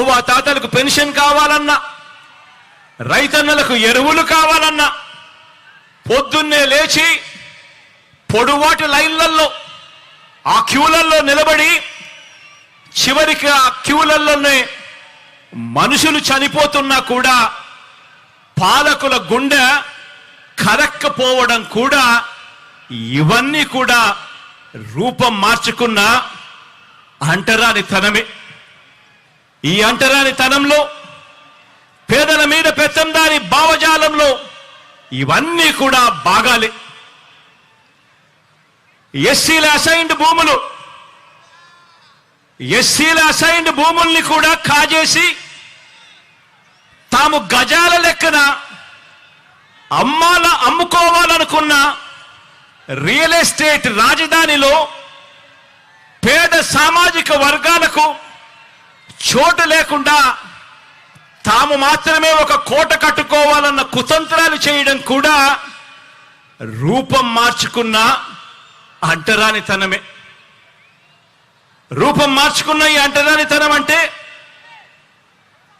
అవ్వాతాతలకు పెన్షన్ కావాలన్నా రైతన్నలకు ఎరువులు కావాలన్నా పొద్దున్నే లేచి పొడువాటి లైన్లలో ఆ క్యూలల్లో నిలబడి చివరికి ఆ క్యూలల్లోనే మనుషులు చనిపోతున్నా కూడా పాలకుల గుండె కరక్కపోవడం కూడా ఇవన్నీ కూడా రూపం మార్చుకున్న అంటరానితనమే. ఈ అంటరాని తనంలో పేదల మీద పెత్తందారి భావజాలంలో ఇవన్నీ కూడా బాగాలే. ఎస్సీల అసైన్డ్ భూములు ఎస్సీల అసైన్డ్ భూముల్ని కూడా కాజేసి తాము గజాల లెక్కన అమ్మాల అమ్ముకోవాలనుకున్న రియల్ ఎస్టేట్ రాజధానిలో పేద సామాజిక వర్గాలకు చోటు లేకుండా తాము మాత్రమే ఒక కోట కట్టుకోవాలన్న కుతంత్రాలు చేయడం కూడా రూపం మార్చుకున్న అంటరానితనమే. రూపం మార్చుకున్న ఈ అంటరానితనం అంటే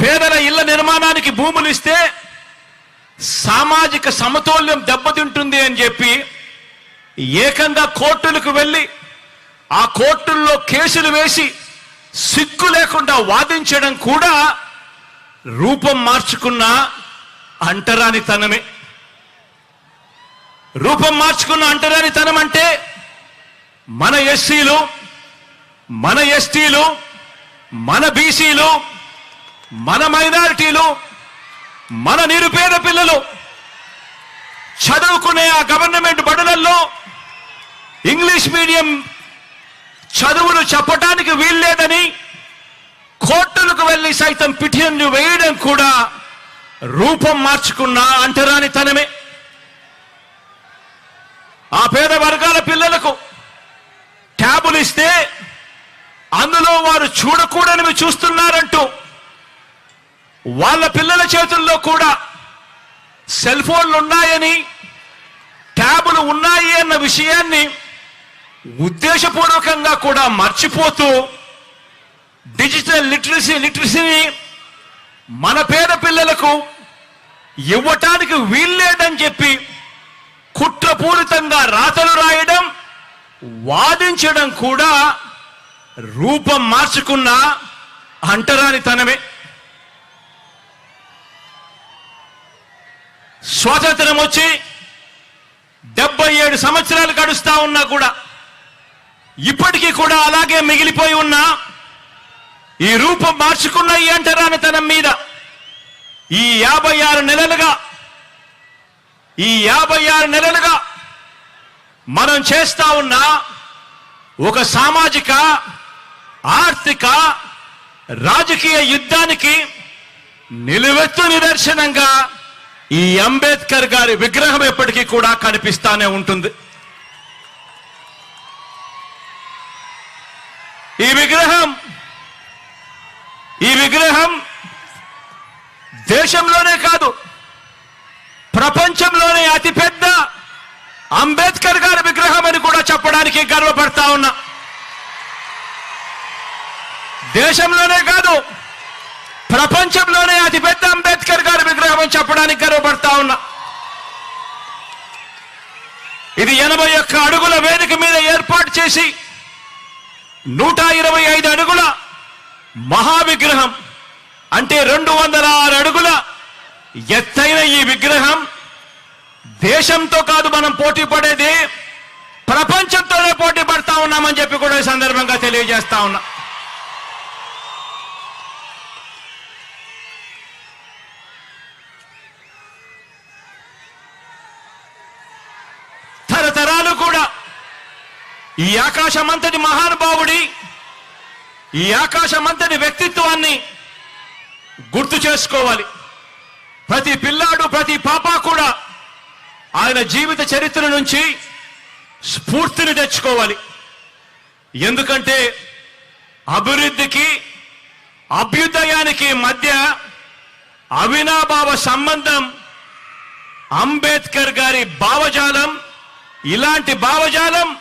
పేదల ఇళ్ళ నిర్మాణానికి భూములు ఇస్తే సామాజిక సమతౌల్యం దెబ్బతింటుంది అని చెప్పి ఏకంగా కోర్టులకు వెళ్ళి ఆ కోర్టుల్లో కేసులు వేసి సిగ్గు లేకుండా వాదించడం కూడా రూపం మార్చుకున్న అంటరానితనమే రూపం మార్చుకున్న అంటరానితనం అంటే మన ఎస్సీలు మన ఎస్టీలు మన బీసీలు మన మైనారిటీలు మన నిరుపేద పిల్లలు చదువుకునే ఆ గవర్నమెంట్ బడులలో ఇంగ్లీష్ మీడియం చదువులు చెప్పటానికి వీల్లేదని కోర్టులకు వెళ్ళి సైతం పిటిషన్లు వేయడం కూడా రూపం మార్చుకున్న అంటరానితనమే ఆ పేద వర్గాల పిల్లలకు ట్యాబులు ఇస్తే అందులో వారు చూడకూడనివి చూస్తున్నారంటూ వాళ్ళ పిల్లల చేతుల్లో కూడా సెల్ ఫోన్లు ఉన్నాయని ట్యాబులు ఉన్నాయి అన్న విషయాన్ని ఉద్దేశపూర్వకంగా కూడా మర్చిపోతూ డిజిటల్ లిటరసీ లిటరసీని మన పేద పిల్లలకు ఇవ్వటానికి వీల్లేదని చెప్పి కుట్రపూరితంగా రాతలు రాయడం వాదించడం కూడా రూపం మార్చుకున్న అంటరానితనమే. స్వాతంత్రం వచ్చి డెబ్బై ఏడు సంవత్సరాలు గడుస్తా ఉన్నా కూడా ఇప్పటికీ కూడా అలాగే మిగిలిపోయి ఉన్న ఈ రూపం మార్చుకున్న ఈ అంటరానితనం మీద ఈ యాభై ఆరు నెలలుగా ఈ యాభై ఆరు నెలలుగా మనం చేస్తా ఉన్న ఒక సామాజిక ఆర్థిక రాజకీయ యుద్ధానికి నిలువెత్తు నిదర్శనంగా ఈ అంబేద్కర్ గారి విగ్రహం ఎప్పటికీ కూడా కనిపిస్తానే ఉంటుంది. ఈ విగ్రహం. ఈ విగ్రహం దేశంలోనే కాదు ప్రపంచంలోనే అతిపెద్ద అంబేద్కర్ గారి విగ్రహం అని కూడా చెప్పడానికి గర్వపడతా ఉన్నా. దేశంలోనే కాదు ప్రపంచంలోనే అతిపెద్ద అంబేద్కర్ గారి విగ్రహం అని చెప్పడానికి గర్వపడతా ఉన్నా. ఇది ఎనభై ఒక్క అడుగుల వేదిక మీద ఏర్పాటు చేసి నూట ఇరవై ఐదు అడుగుల మహావిగ్రహం. అంటే రెండు వందల ఆరు అడుగుల ఎత్తైన ఈ విగ్రహం దేశంతో కాదు మనం పోటీ పడేది ప్రపంచంతోనే పోటీ పడతా ఉన్నామని చెప్పి కూడా ఈ సందర్భంగా తెలియజేస్తా ఉన్నా తరతరాలు కూడా ఈ ఆకాశమంతటి మహానుభావుడి ఈ ఆకాశమంతటి వ్యక్తిత్వాన్ని గుర్తు చేసుకోవాలి. ప్రతి పిల్లాడు ప్రతి పాప కూడా ఆయన జీవిత చరిత్ర నుంచి స్ఫూర్తిని తెచ్చుకోవాలి. ఎందుకంటే అభివృద్ధికి అభ్యుదయానికి మధ్య అవినాభావ సంబంధం అంబేద్కర్ గారి భావజాలం ఇలాంటి భావజాలం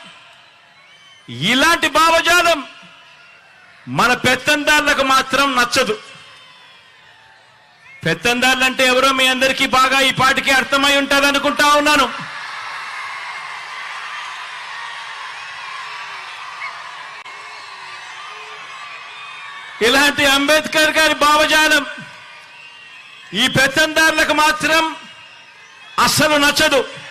ఇలాంటి భావజాలం మన పెత్తందారులకు మాత్రం నచ్చదు. పెత్తందారులు అంటే ఎవరో మీ అందరికీ బాగా ఈ పాటికి అర్థమై ఉంటుంది అనుకుంటా ఉన్నాను. ఇలాంటి అంబేద్కర్ గారి భావజాలం ఈ పెత్తందారులకు మాత్రం అస్సలు నచ్చదు.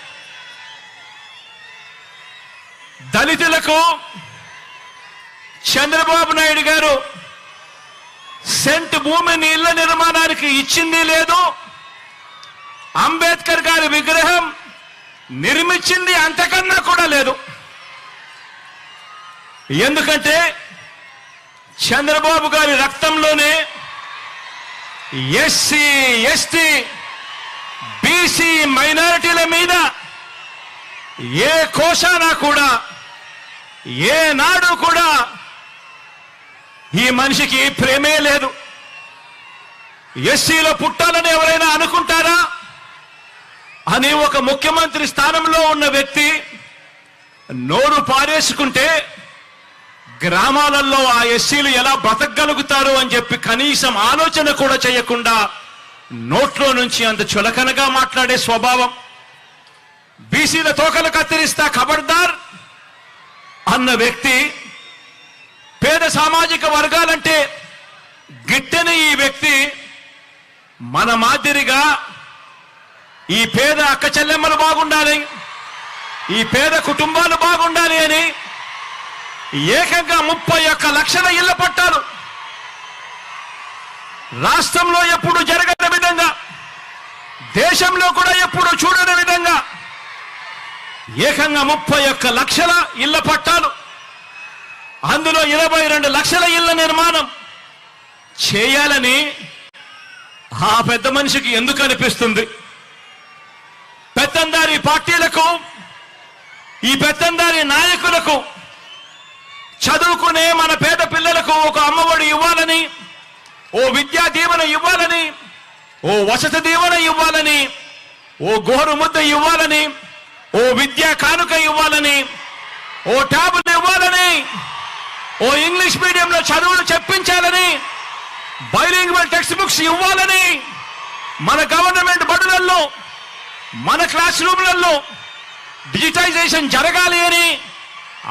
దళితులకు చంద్రబాబు నాయుడు గారు సెంట్ భూమిని ఇళ్ళ నిర్మాణానికి ఇచ్చింది లేదు. అంబేద్కర్ గారి విగ్రహం నిర్మించింది అంతకన్నా కూడా లేదు. ఎందుకంటే చంద్రబాబు గారి రక్తంలోనే ఎస్సీ ఎస్టీ బీసీ మైనారిటీల మీద ఏ కోశానా కూడా ఏనాడు కూడా ఈ మనిషికి ప్రేమే లేదు. ఎస్సీలో పుట్టాలని ఎవరైనా అనుకుంటారా? అని ఒక ముఖ్యమంత్రి స్థానంలో ఉన్న వ్యక్తి నోరు పారేసుకుంటే గ్రామాలలో ఆ ఎస్సీలు ఎలా బ్రతకగలుగుతారు అని చెప్పి కనీసం ఆలోచన కూడా చేయకుండా నోట్లో నుంచి అంత చులకనగా మాట్లాడే స్వభావం. బీసీల తోకలు కత్తిరిస్తా ఖబర్దార్. అన్న వ్యక్తి పేద సామాజిక వర్గాలంటే గిట్టని ఈ వ్యక్తి మన మాదిరిగా ఈ పేద అక్క చెల్లెమ్మలు బాగుండాలి ఈ పేద కుటుంబాలు బాగుండాలి అని ఏకంగా ముప్పై ఒక్క లక్షల ఇళ్ళ పట్టాలు రాష్ట్రంలో ఎప్పుడు జరగని విధంగా దేశంలో కూడా ఎప్పుడు చూడని విధంగా ఏకంగా ముప్పై ఒక్క లక్షల ఇళ్ళ పట్టాలు. అందులో ఇరవై రెండు లక్షల ఇళ్ళ నిర్మాణం. చేయాలని ఆ పెద్ద మనిషికి ఎందుకు అనిపిస్తుంది? పెత్తందారి పార్టీలకు ఈ పెత్తందారి నాయకులకు చదువుకునే మన పేద పిల్లలకు ఒక అమ్మఒడి ఇవ్వాలని ఓ విద్యా దీవెన ఇవ్వాలని ఓ వసతి దీవెన ఇవ్వాలని ఓ గోరు ముద్ద ఇవ్వాలని ఓ విద్యా కానుక ఇవ్వాలని ఓ ట్యాబులు ఇవ్వాలని ఓ ఇంగ్లీష్ మీడియంలో చదువులు చెప్పించాలని బైలింగ్వల్ టెక్స్ట్ బుక్స్ ఇవ్వాలని మన గవర్నమెంట్ బడులలో మన క్లాస్ రూమ్లలో డిజిటైజేషన్ జరగాలి అని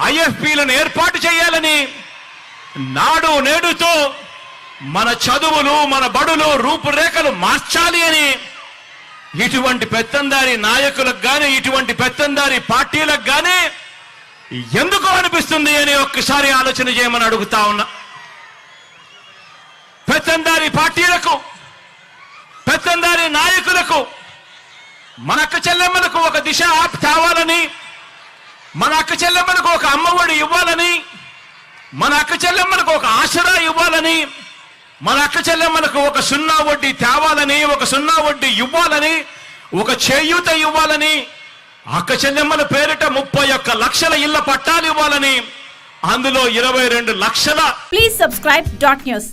ఐఎఫ్పీలను ఏర్పాటు చేయాలని నాడు నేడుతో మన చదువులు మన బడులు రూపురేఖలు మార్చాలి అని ఇటువంటి పెత్తందారి నాయకులకు కానీ ఇటువంటి పెత్తందారి పార్టీలకు కానీ ఎందుకు అనిపిస్తుంది అని ఒక్కసారి ఆలోచన చేయమని అడుగుతా ఉన్నా. పెత్తందారి పార్టీలకు పెత్తందారి నాయకులకు మన అక్క చెల్లెమ్మలకు ఒక దిశ ఆప్ తేవాలని మన అక్క చెల్లెమ్మలకు ఒక అమ్మఒడి ఇవ్వాలని మన అక్క చెల్లెమ్మలకు ఒక ఆసరా ఇవ్వాలని మన అక్క చెల్లెమ్మలకు ఒక సున్నా వడ్డీ తేవాలని ఒక సున్నా వడ్డీ ఇవ్వాలని ఒక చేయూత ఇవ్వాలని అక్క చెల్లెమ్మల పేరిట ముప్పై ఒక్క లక్షల ఇళ్ళ పట్టాలు ఇవ్వాలని అందులో ఇరవై రెండు లక్షల ప్లీజ్ సబ్స్క్రైబ్ డాట్ న్యూస్